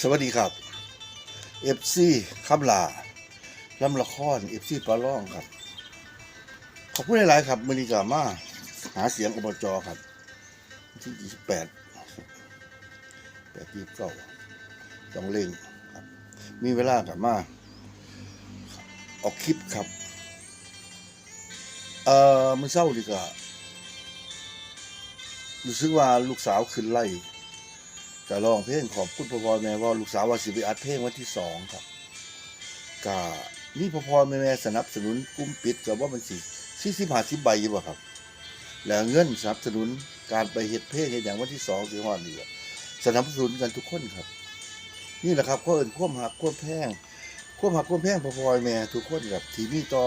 สวัสดีครับเอฟซีคำลาลำละครเอฟซีปลาล่องครับ ขอบคุณหลาย ๆ ครับมือนีกามาหาเสียงอบจครับที่ยี่สิบแปดแปดยี่สิบเก้าต้องเล่งครับ มีเวลากับมาออกคลิปครับ เอ่อมื่อเช้าดีกว่ารู้สึกว่าลูกสาวขึ้นไล่ จะร้องเพลงขอบคุณพ่อพ่อแม่ว่าลูกสาวว่าสิไปอัดเพลงวันที่สองครับก็มีพ่อพ่อแม่แม่สนับสนุนกุ้มปิดกับว่ามันสิสี่สิบห้าสิบใบอยู่บ่ครับ แล้วเงินสนับสนุนการไปเฮ็ดเพลงเฮ็ดอย่างวันที่สองที่ฮอดนี่สนับสนุนกันทุกคนครับ นี่แหละครับก็เอิ้นความหักความแพงความหักความแพงพ่อพ่อแม่ทุกคนครับทีมีต่อ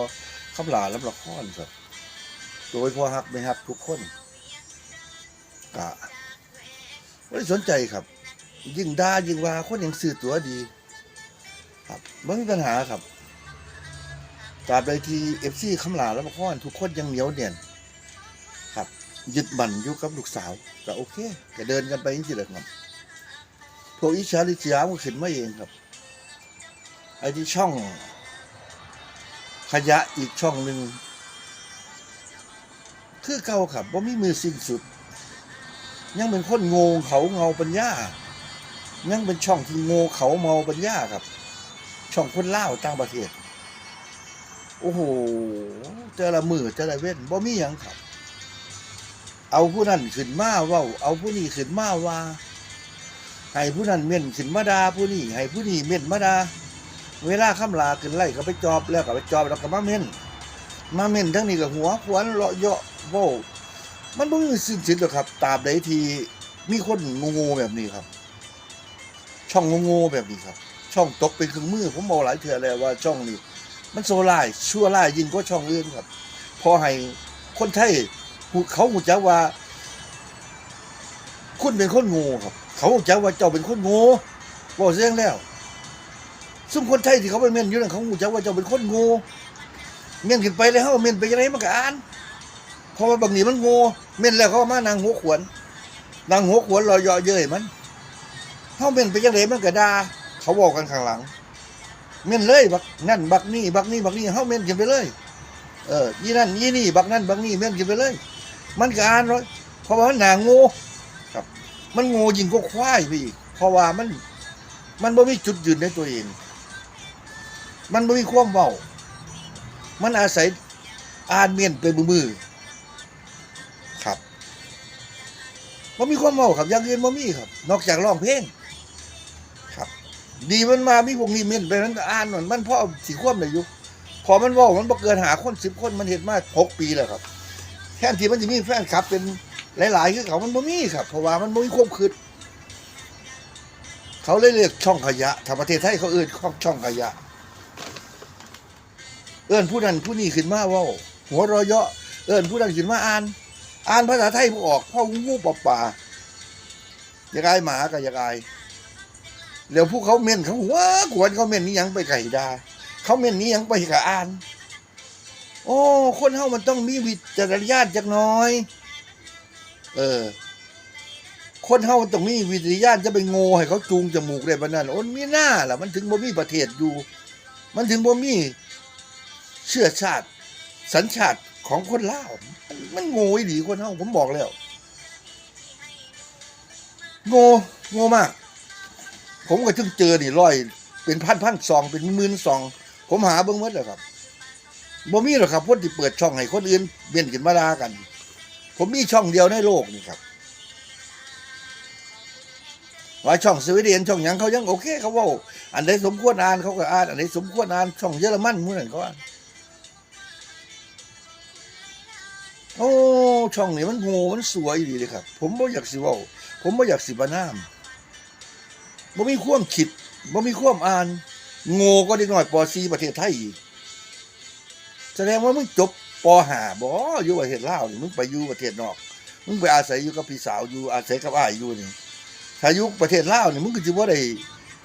คำลาลำละครครับ โดยพ่อฮักไม่ฮักทุกคนกะไม่สนใจครับ ยิ่งด่ายิ่งว่าคนยังซื้อตัวดี ครับไม่มีปัญหาครับตราบใดที่เอฟซีคำลาแล้วมาค้อนทุกคนยังเหนียวเนียนครับ ยึดมั่นอยู่กับลูกสาวก็โอเคก็เดินกันไปจริงๆเลยครับพวกอิชาลิจยามันขึ้นมาเองครับไอ้ที่ช่องขยะอีกช่องหนึ่งคือเก่าครับว่ามีมือสิ้นสุด ยังเป็นคนโง่เขาเงาปัญญา ยังเป็นช่องที่โง่เขาเมาปัญญาครับ ช่องคนเล่าวต่างประเทศ โอ้โหเจอละมือเจอละเว้นบ่มีหยังครับ เอาผู้นั้นขึ้นมาเว่าเอาผู้นี้ขึ้นมาว่าให้ผู้นั้นเม่นขึ้นมาดาผู้นี้ให้ผู้นี้เม่นมาดาเวลาคำลาขึ้นไล่ก็ไปจอบแล้วก็ไปจอบแล้วก็มาเม่นมาเม่นทั้งนี้ก็หัวขวนเลาะเยาะโว้มันบ่มีสิ้นสุดหรอกครับตราบใดที่มีคนงงๆแบบนี้ครับ ช่องงงๆแบบนี้ครับ ช่องตกเป็นเครื่องมือผมบอกหลายเทื่อแล้วว่าช่องนี้ มันโซล่ายชั่วล่ายยิ่งกว่าช่องอื่นครับ พอให้คนไทยเขาหูจักว่า คุณเป็นคนโง่ครับ เขาหูจักว่าเจ้าเป็นคนโง่บอกเสียงแล้วซุ่มคนไทยที่เขาไปเม่นอยู่นั่นเขาหูจักว่าเจ้าเป็นคนโง่เม่นขึ้นไปแล้วเขาเม่นไปยังไงมันก็อ่านเพราะว่าบางทีมันโง่เม่นแล้วเขามานางหัวขวนนางหัวขวนรอยเยาะเย้ยมัน เขาเม่นไปยังไงมันก็ด่าเขาบอกกันข้างหลัง เม่นเลยบักนั่นบักนี่บักนี่บักนี่เขาเม่นกันไปเลย เออยี่นั่นยี่นี่บักนั่นบักนี่เม่นกันไปเลย มันก็อ่านเลยเพราะว่ามันหนาง่ครับ มันง่ยิ่งกว่าควายไปอีกเพราะว่ามัน มันบ่มีจุดยืนในตัวเอง มันบ่มีความเว้ามันอาศัยอ่านเม่นไปมือๆครับมันมีความเมาครับอย่างอื่นมันมีครับ นอกจากร้องเพลง ดีมันมามีพวกนี้เม่นไปนั้นก็อ่านมันมันพ่อสีความในยุคพอมันว่ามันบ่เกินหาคนสิบคนมันเห็นมาหกปีแล้วครับแทนที่มันจะมีแฟนคลับ เป็นหลาย ๆ คือเขามันบ่มีครับ เพราะว่ามันบ่มีความคิดเขาเลยเรียกช่องขยะทางประเทศไทยเขาเอื้นช่องขยะ เอื้นผู้นั้นผู้นี้ขึ้นมาว่าหัวรอยเยาะเอื้นผู้นั้นขึ้นมาอ่าน อ่านภาษาไทยบ่ออกพ่องูปลาป่าอยากอายหมาก็อยากอาย เดี๋ยวพวกเขาเม่นเขาหัวขวนเขาเม่นนี่ยังไปไก่ดาเขาเม่นนี่ยังไปกับอ่าน โอ้ คนเฮามันต้องมีวิจารณญาณจักน้อย เออ คนเฮามันต้องมีวิจารณญาณจะไปโง่ให้เขาจูงจมูกได้ปานนั้นโอ้มีหน้าล่ะ มันถึงบ่มีประเทศอยู่ มันถึงบ่มีเชื้อชาติ สัญชาติของคนลาวมันโง่ดีคนเฮาผมบอกแล้ว โง่โง่มาก ผมก็ถึงเจอนี่ร้อย เป็นพันพันซองเป็นหมื่นซอง ผมหาเบิ่งหมดแล้วครับบ่มีหรอกครับคนที่เปิดช่องให้คนอื่นเบียนกันมาดากัน ผมมีช่องเดียวในโลกนี่ครับว่าช่องสวีเดนช่องยังเขายังโอเคเขาว่าอันใดสมควรอ่านเขาก็อ่านอันใดสมควรอ่านช่องเยอรมันหมู่นั่นเขาอ่านโอ้ช่องนี้มันโง่มันสวยดีเลยครับ ผมบ่อยากสิว้าผมบ่อยากสิประนาม บ่มีความคิดบ่มีความอ่าน โง่ก็ได้น้อยป .4 ประเทศไทยอีกแสดงว่ามึงจบป .5 บ่อยู่ประเทศลาวนี่มึงไปอยู่ประเทศนอก มึงไปอาศัยอยู่กับพี่สาวอยู่อาศัยกับอ้ายอยู่นี่ถ้าอยู่ประเทศลาวนี่มึงก็สิบ่ได้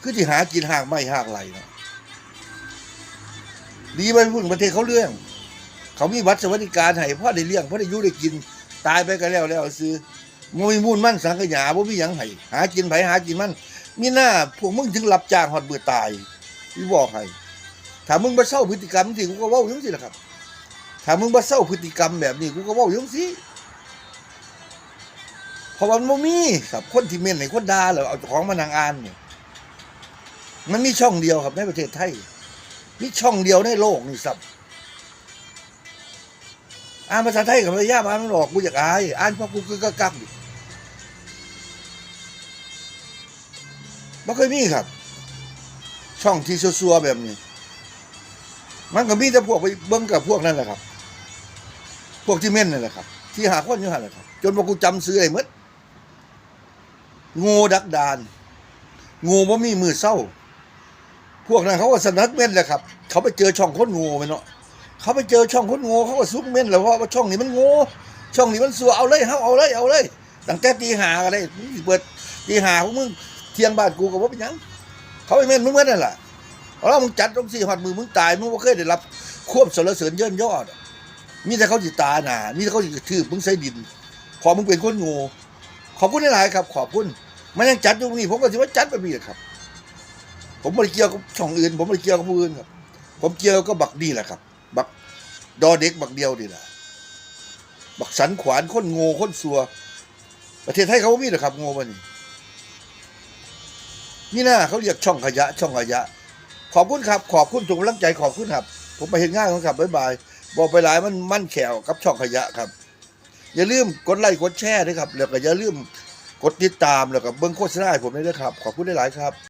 คือสิหากินหากไม้หากไหลเนาะดีไปพุ่นประเทศเขาเรื่อง เขามีบัตรสวัสดิการให้พ่อได้เลี้ยงพ่อได้อยู่ได้กิน ตายไปก็แล้วแล้วซื้อมมีมูลมั่นสังขยาบ่มีหยังให้หากินไผหากินมัน มีหน้าพวกมึงถึงรับจ้างหอดเบื่อตายพี่บอกให้ถ้ามึงมาเศร้าพฤติกรรมสิกูก็ว้าอยังสิละครับถ้ามึงมาเศร้าพฤติกรรมแบบนี้กูก็ว้าอยังสิเพราะว่ามันบ่มีครับ คนที่เม่นให้คนดาแล้วเอาของมานางอานเนี่ยมันมีช่องเดียวครับในประเทศไทยมีช่องเดียวในโลกนี่สับอ่านภาษาไทยกับพยายาอ่านมันออกกูอยากอายอ่านเพราะกูคือกักกัก อยู่ไม่เคยมีครับ ช่องที่ซัวๆแบบนี้ มันก็มีแต่พวกไปเบิ้งกับพวกนั่นแหละครับ พวกที่เม่นนั่นแหละครับ ที่หาคนอยู่หันแหละครับ จนว่กูจำซื้อไอ้หมดง่ดักดานง่บ่มีมือเศร้า พวกนั้นเขาก็สนักเม่นแหละครับ เขาไปเจอช่องคนง่ไปเนาะเขาไปเจอช่องคนง่เขาก็ซุกเม่นแล้วว่าช่องนี้มันง่ช่องนี้มันสัวเอาเลยเฮาเอาเลยเอาเลยตั้งแต่ตีหาก็ได้เปิดตีหาของมึง เที่ยงบ้านกูก็บ่เป็นหยัง เขาไปเม่นมึงเมื่อนั่นแหละเอาแล้วมึงจัดตรงสี่หอดมือมึงตายมึงบ่เคยได้รับควบสรรเสริญเยินยอดอะมีแต่เขาจิตาหนามีแต่เขาจิกระทืบมึงใส่ดินพอมึงเป็นคนโง่ขอบคุณหลายๆครับ ขอบคุณมันยังจัดอยู่นี่ผมก็ถือว่าจัดแบบนี้ครับ ผมไม่ได้เกี่ยวกับช่องอื่น ผมไม่ได้เกี่ยวกับผู้อื่นครับ ผมเกี่ยวกับบักนี่แหละครับ บักดอเด็กบักเดียวนี่แหละบักสันขวานคนโง่คนสัว ประเทศไทยเขาบ่มีหรอกครับโง่มันนี่ นี่นะเขาเรียกช่องขยะ ช่องขยะ ขอบคุณครับ ขอบคุณทุกกำลังใจขอบคุณครับ ผมไปเห็นง่ายของครับบ๊ายบาย บอกไปหลายมันมั่นแขวกับช่องขยะครับ อย่าลืมกดไลค์กดแชร์ด้วยครับแล้วก็อย่าลืมกดติดตามแล้วก็เบิ้งโฆษณาให้ผมด้วยนะครับ ขอบคุณหลายๆครับ